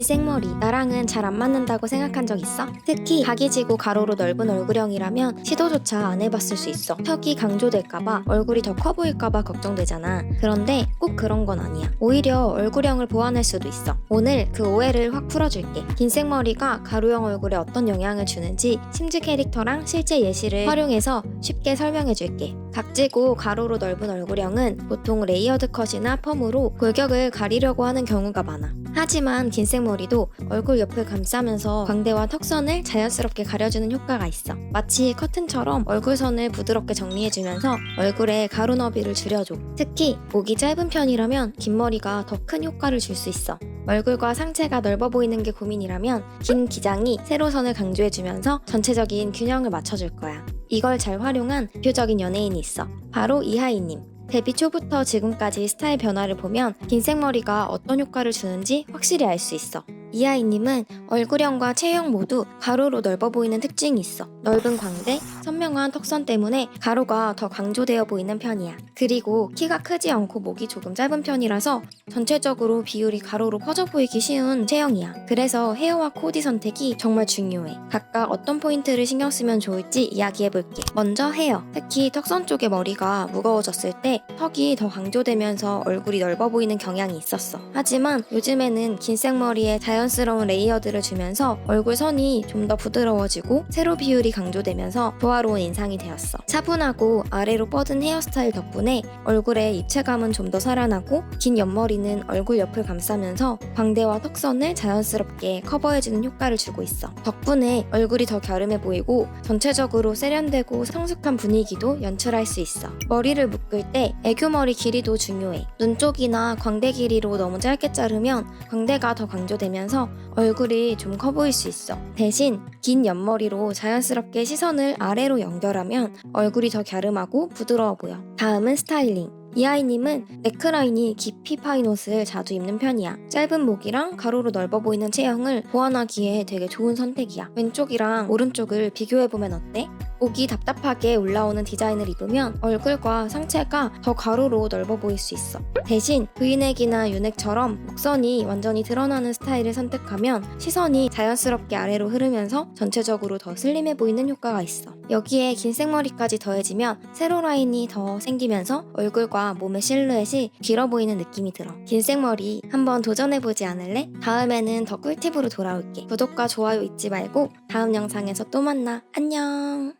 이 생머리 나랑은 잘 안 맞는다고 생각한 적 있어? 특히 각이 지고 가로로 넓은 얼굴형이라면 시도조차 안 해봤을 수 있어. 턱이 강조될까봐 얼굴이 더 커 보일까봐 걱정되잖아. 그런데 꼭 그런 건 아니야. 오히려 얼굴형을 보완할 수도 있어. 오늘 그 오해를 확 풀어줄게. 긴 생머리가 가로형 얼굴에 어떤 영향을 주는지 심즈 캐릭터랑 실제 예시를 활용해서 쉽게 설명해줄게. 각지고 가로로 넓은 얼굴형은 보통 레이어드 컷이나 펌으로 골격을 가리려고 하는 경우가 많아. 하지만 긴 생머리도 얼굴 옆을 감싸면서 광대와 턱선을 자연스럽게 가려주는 효과가 있어. 마치 커튼처럼 얼굴선을 부드럽게 정리해주면서 얼굴에 가루 너비를 줄여줘. 특히 목이 짧은 편이라면 긴 머리가 더 큰 효과를 줄 수 있어. 얼굴과 상체가 넓어 보이는 게 고민이라면 긴 기장이 세로선을 강조해주면서 전체적인 균형을 맞춰줄 거야. 이걸 잘 활용한 대표적인 연예인이 있어. 바로 이하이님. 데뷔 초부터 지금까지 스타일 변화를 보면 긴 생머리가 어떤 효과를 주는지 확실히 알 수 있어. 이하이님은 얼굴형과 체형 모두 가로로 넓어 보이는 특징이 있어. 넓은 광대, 선명한 턱선 때문에 가로가 더 강조되어 보이는 편이야. 그리고 키가 크지 않고 목이 조금 짧은 편이라서 전체적으로 비율이 가로로 퍼져 보이기 쉬운 체형이야. 그래서 헤어와 코디 선택이 정말 중요해. 각각 어떤 포인트를 신경 쓰면 좋을지 이야기해볼게. 먼저 헤어. 특히 턱선 쪽의 머리가 무거워졌을 때 턱이 더 강조되면서 얼굴이 넓어 보이는 경향이 있었어. 하지만 요즘에는 긴 생머리에 자연 스러운 레이어드를 주면서 얼굴 선이 좀 더 부드러워지고 세로 비율이 강조되면서 조화로운 인상이 되었어. 차분하고 아래로 뻗은 헤어스타일 덕분에 얼굴의 입체감은 좀 더 살아나고 긴 옆머리는 얼굴 옆을 감싸면서 광대와 턱선을 자연스럽게 커버해주는 효과를 주고 있어. 덕분에 얼굴이 더 갸름해 보이고 전체적으로 세련되고 성숙한 분위기도 연출할 수 있어. 머리를 묶을 때 애교머리 길이도 중요해. 눈 쪽이나 광대 길이로 너무 짧게 자르면 광대가 더 강조되면서 얼굴이 좀 커 보일 수 있어. 대신 긴 옆머리로 자연스럽게 시선을 아래로 연결하면 얼굴이 더 갸름하고 부드러워 보여. 다음은 스타일링. 이하이님은 네크라인이 깊이 파인 옷을 자주 입는 편이야. 짧은 목이랑 가로로 넓어 보이는 체형을 보완하기에 되게 좋은 선택이야. 왼쪽이랑 오른쪽을 비교해보면 어때? 목이 답답하게 올라오는 디자인을 입으면 얼굴과 상체가 더 가로로 넓어 보일 수 있어. 대신 V넥이나 U넥처럼 목선이 완전히 드러나는 스타일을 선택하면 시선이 자연스럽게 아래로 흐르면서 전체적으로 더 슬림해 보이는 효과가 있어. 여기에 긴 생머리까지 더해지면 세로 라인이 더 생기면서 얼굴 과 몸의 실루엣이 길어 보이는 느낌이 들어. 긴 생머리 한번 도전해보지 않을래? 다음에는 더 꿀팁으로 돌아올게. 구독과 좋아요 잊지 말고 다음 영상에서 또 만나. 안녕!